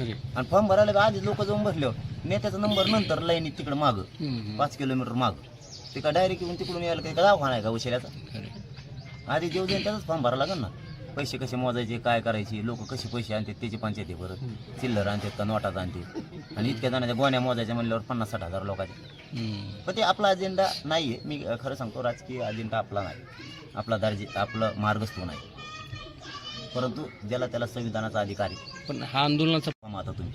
आणि फॉर्म भरायला बी आधीच लोक जाऊन बसल्यावर नेत्याचा नंबर नंतर लाईनीत तिकडे माग. पाच किलोमीटर माग. ते का डायरेक्ट येऊन तिकडून यायला काही दवाखाना आहे का उशिऱ्याचा खरे आधी जेव जाईन त्याचाच फॉर्म भरावा लागेल ना. पैसे कसे मोजायचे काय करायचे लोक कसे पैसे आणतात त्याची पंचायती परत. चिल्लर आणतात का नोटात आणतात. आणि इतक्या जणांच्या गोण्या मोजायच्या म्हणल्यावर पन्नास साठ हजार लोकांचे. पण ते आपला अजेंडा नाही आहे मी खरं सांगतो राजकीय अजेंडा आपला नाही. आपला दर्जे आपलं मार्गस्थ नाही. परंतु ज्याला त्याला संविधानाचा अधिकार आहे. पण हा आंदोलनाचा फॉर्म आता तुम्ही.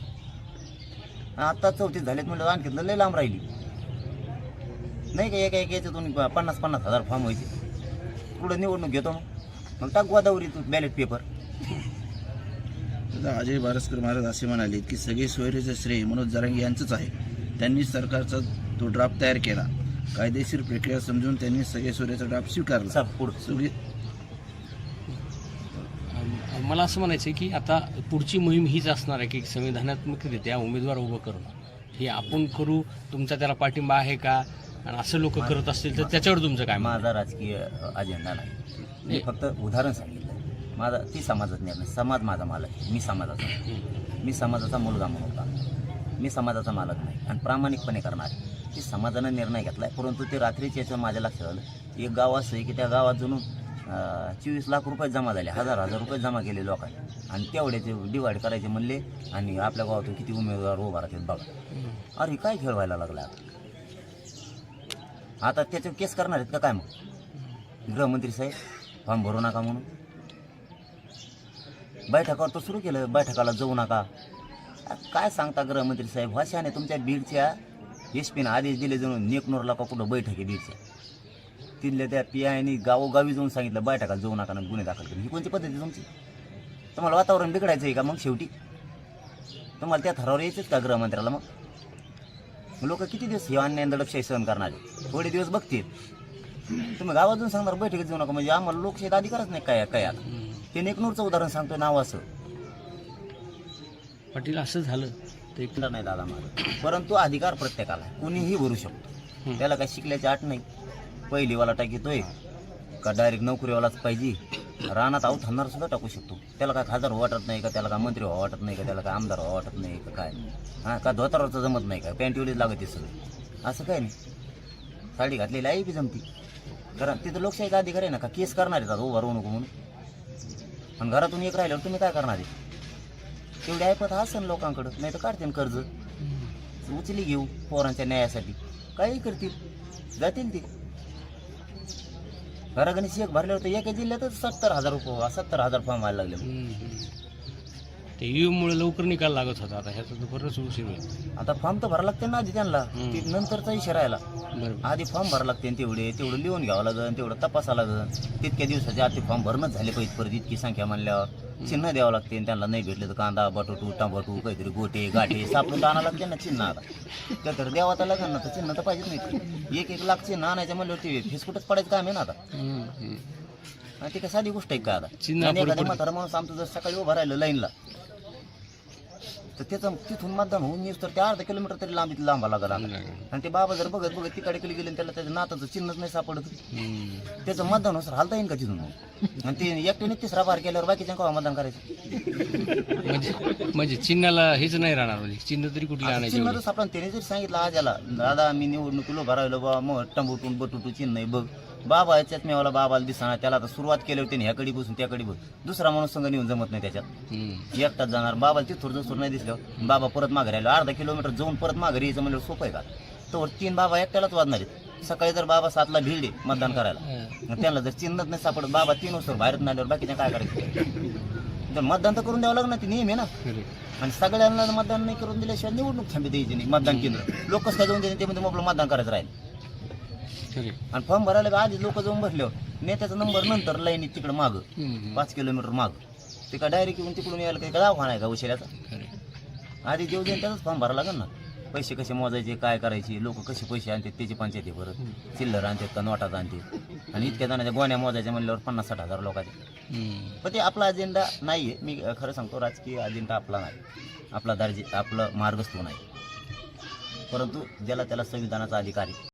आता चौथीत झालेत म्हणलं आणखी लय लांब राहिली. नाही का एका एका याच्यातून पन्नास पन्नास हजार फॉर्म व्हायचे. पुढं निवडणूक घेतो मग. मग टाक गोदावरी तू बॅलेट पेपर अजय बारसकर महाराज असे म्हणाले की सगळे सोयरेचे श्रेय मनोज जरांगे यांचंच आहे. त्यांनी सरकारचा तो ड्राफ्ट तयार केला. कायदेशीर प्रक्रिया समजून त्यांनी सगळे सोयरेचा ड्राफ्ट स्वीकारला. मला असं म्हणायचं आहे की आता पुढची मोहीम हीच असणार आहे की संविधानात्मकरित्या उमेदवार उभं करणं हे आपण करू तुमचा त्याला पाठिंबा आहे का आणि असं लोक करत असतील तर त्याच्यावर तुमचं काय आहे? माझा राजकीय अजेंडा नाही मी फक्त उदाहरण सांगितलं माझा ती समाजात निर्णय समाज माझा मालक आहे. मी समाजाचा. मी समाजाचा मुलगा म्हणून का मी समाजाचा मालक नाही आणि प्रामाणिकपणे करणार आहे. की समाजानं निर्णय घेतलाय परंतु ते रात्रीच्या याचं माझ्या लक्षात आलं एक गाव असं आहे की त्या गावात जणू चोवीस लाख रुपये जमा झाले हजार हजार रुपये जमा केले लोकांनी. आणि तेवढ्याचे डिवाईड करायचे म्हणले आणि आपल्या गावातून किती उमेदवार उभा राहतात बघा. अरे काय खेळ व्हायला लागला? आता आता त्याच्यावर केस करणार आहेत का काय मग? गृहमंत्री साहेब फॉर्म भरू नका म्हणून. बैठकावर तर सुरू केलं बैठकाला जाऊ नका. काय सांगता गृहमंत्री साहेब? भाषाने तुमच्या बीडच्या एस पीनं आदेश दिले जाऊन नेकनूरला का कुठं बैठक आहे बीडच्या तिथल्या त्या पी आयनी गावोगावी जाऊन सांगितलं बैठकाला जाऊ नका ना गुन्हे दाखल करून ही कोणती पद्धती तुमची? तुम्हाला वातावरण बिघडायचं आहे का मग शेवटी? तुम्हाला त्या थरावर यायचंच का गृहमंत्र्याला मग? लोक किती दिवस हे अन्याय दडपशाही सहन करणार? थोडे दिवस बघतील. तुम्ही गावातून सांगणार बैठकीत जाऊ नका. म्हणजे आम्हाला लोकशाहीत अधिकारच नाही काय काय आता. ते नेकनूरचं उदाहरण सांगतो नाव असं. पाटील असं झालं एकटा नाही दादा माझं. परंतु अधिकार प्रत्येकाला. कोणीही भरू शकतो. त्याला काही शिकल्याची आठ नाही. पहिलीवाला टाकीतोय का डायरेक्ट नोकरीवालाच पाहिजे. रानात आऊत हाणणार सुद्धा टाकू शकतो. त्याला काय खासदार वाटत नाही का? त्याला काय मंत्री व्हावं वाटत नाही का? त्याला काय आमदार व्हावं वाटत नाही का? काय हां का धोतारावरचं जमत नाही का? पॅन्टीवलीच लागत आहे सगळं. असं काय नाही. साडी घातलेली आहे बी जमती. कारण तिथं लोकशाहीचा अधिकार आहे ना का? केस करणार आहेत आता उभा राहू नको म्हणून. आणि घरातून एक राहिल्यावर तुम्ही काय करणार आहे? तेवढी ऐपत असेल लोकांकडं. नाही तर काढतील कर्ज. उचली घेऊ पोरांच्या न्यायासाठी. काही करतील. जातील ते. घरागणीस एक भरल्यावर तर एका जिल्ह्यातच सत्तर हजार रुपये सत्तर हजार फॉर्म व्हायला लागले. ते मुळे लवकर निकाल लागत होता. आता ह्याचा तर बरंच उशीर होईल. आता फॉर्म तर भरावं लागते ना आधी त्यांना. ते नंतरचा इशारा यायला. बरोबर. आधी फॉर्म भरावं लागते तेवढे. तेवढं लिहून घ्यावं लागेल. तेवढं तपासावं लागेल. तितक्या दिवसाचे आधी फॉर्म भरणंच झाले पाहिजे परत इतकी संख्या म्हणल्यावर. चिन्ह द्यावं लागते आणि त्यांना नाही भेटले तर कांदा बटाटू टमाटू काहीतरी गोटे गाठे सापडून तर आणावं लागते ना चिन्ह आता. त्या तर द्यावा तर लागेल ना तर चिन्ह तर पाहिजेच नाही. एक एक लाख चिन्ह आणायचं म्हणल्यावर ते फेसकुटच पडायचं काम आहे ना आता. ते काय साधी गोष्ट आहे का आता? चिन्ह म्हातारा माणूस आमचं जर सकाळी उभं राहिलं लाईनला तर त्याचं तिथून मतदान होऊन येऊस तर ते अर्धा किलोमीटर तरी लांबीत लांबा लागला. आणि ते बाबा जर बघत बघत तिकडे गेले गेले त्याला त्याच्या नाताचं चिन्हच नाही सापडत. त्याचं मतदान सर हालता येईल का तिथून? आणि ते एकट्याने तिसरा बार केल्यावर बाकीच्या केव्हा मतदान करायचं? म्हणजे म्हणजे चिन्हाला हेच नाही राहणार म्हणजे. चिन्ह तरी कुठली आता आणायची चिन्ह? तर सापडा त्याने जरी सांगितलं आज याला दादा मी निवडणुकीलो भरायलो बा मग टंबुटून बटुटू चिन्ह आहे बघ. बाबा याच्यात मेवाला बाबाला दिसणार त्याला आता सुरुवात केल्यावर त्याने ह्याकडे बसून त्याकडे बस दुसरा माणूस संघ नेऊन जमत नाही त्याच्यात. एकटाच जाणार. बाबाला तिथूर जसं नाही दिसलं बाबा परत माघारी राहिलो अर्धा किलोमीटर जाऊन परत माघारी यायचं म्हणजे सोपं आहे का? तर तीन बाबा एकट्यालाच वाजणार आहेत. सकाळी जर बाबा सातला भिडले मतदान करायला त्यांना जर चिन्हच नाही सापडत बाबा तीन वाजता बाहेर नाल्यावर बाकीच्या काय करायचं? तर मतदान तर करून द्यावं लागणार ती नियम आहे ना. आणि सगळ्यांना मतदान नाही करून दिल्याशिवाय निवडणूक थांबी द्यायची नाही. मतदान केंद्र. लोक कसं काय जाऊन द्यायचे ते म्हणजे आपलं मतदान करायचं राहील. आणि फॉर्म भरायला बी आधीच लोक जाऊन बसल्यावर नेत्याचा नंबर नंतर लाईनीत तिकडे माग. पाच किलोमीटर माग. ते का डायरेक्ट येऊन तिकडून यायला काही दवाखाना आहे का खरं. आधी जेव जाईन त्याचाच फॉर्म भरावा लागेल ना. पैसे कसे मोजायचे काय करायचे लोक कसे पैसे आणतात त्याची पंचायती परत. चिल्लर आणतात का नोटात आणतात. आणि इतक्या जणांच्या गोण्या मोजायच्या म्हणल्यावर पन्नास साठ हजार लोकांचे. पण ते आपला अजेंडा नाही आहे मी खरं सांगतो राजकीय अजेंडा आपला नाही. आपला दर्जे आपलं मार्गस्थ नाही. परंतु ज्याला त्याला संविधानाचा अधिकार आहे.